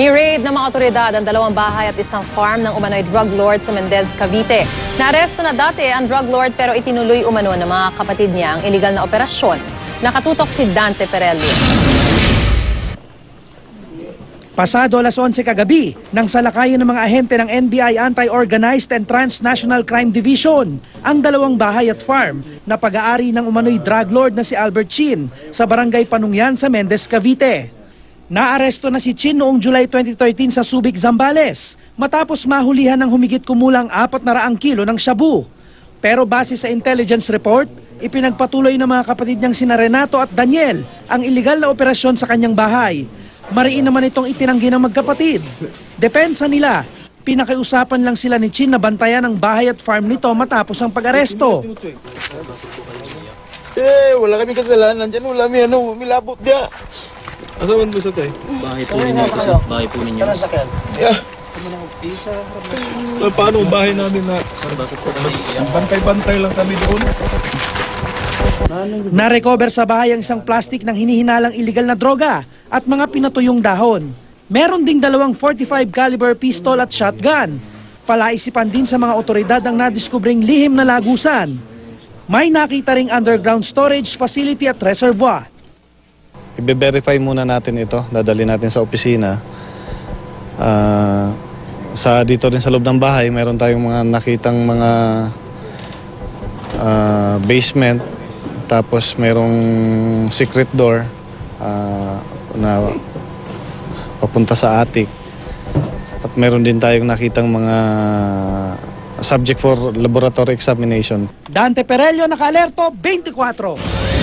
Ni-raid ng mga otoridad ang dalawang bahay at isang farm ng umano'y drug lord sa Mendez, Cavite. Naaresto na dati ang drug lord pero itinuloy umano ng mga kapatid niya ang iligal na operasyon. Nakatutok si Dante Perello. Pasado alas 11 kagabi, nang salakayin ng mga ahente ng NBI Anti-Organized and Transnational Crime Division ang dalawang bahay at farm na pag-aari ng umano'y drug lord na si Albert Chin sa barangay Panungyan sa Mendez, Cavite. Naaresto na si Chin noong July 2013 sa Subic, Zambales matapos mahulihan ng humigit kumulang 400 kilo ng shabu. Pero base sa intelligence report, ipinagpatuloy ng mga kapatid niyang sina Renato at Daniel ang iligal na operasyon sa kanyang bahay. Mariin naman itong itinanggi ng magkapatid. Depensa nila, pinakiusapan lang sila ni Chin na bantayan ang bahay at farm nito matapos ang pag-aresto. Eh, wala kami kasalanan dyan. Wala may ano, milabot dia. Asaman mo sa tayo? Bahay po ninyo ito, sir. Bahay po ninyo. Yeah. Eh, paano ang bahay namin na bantay-bantay lang kami doon? Na-recover sa bahay ang isang plastic ng hinihinalang illegal na droga at mga pinatuyong dahon. Meron ding dalawang 45 caliber pistol at shotgun. Palaisipan din sa mga otoridad ang nadiskubring lihim na lagusan. May nakita ring underground storage facility at reservoir. I-verify muna natin ito, dadali natin sa opisina. Ah, sa dito rin sa loob ng bahay, meron tayong mga nakitang mga ah, basement, tapos merong secret door ah, na papunta sa attic. At meron din tayong nakitang mga subject for laboratory examination. Dante Perello, Naka-alerto, 24.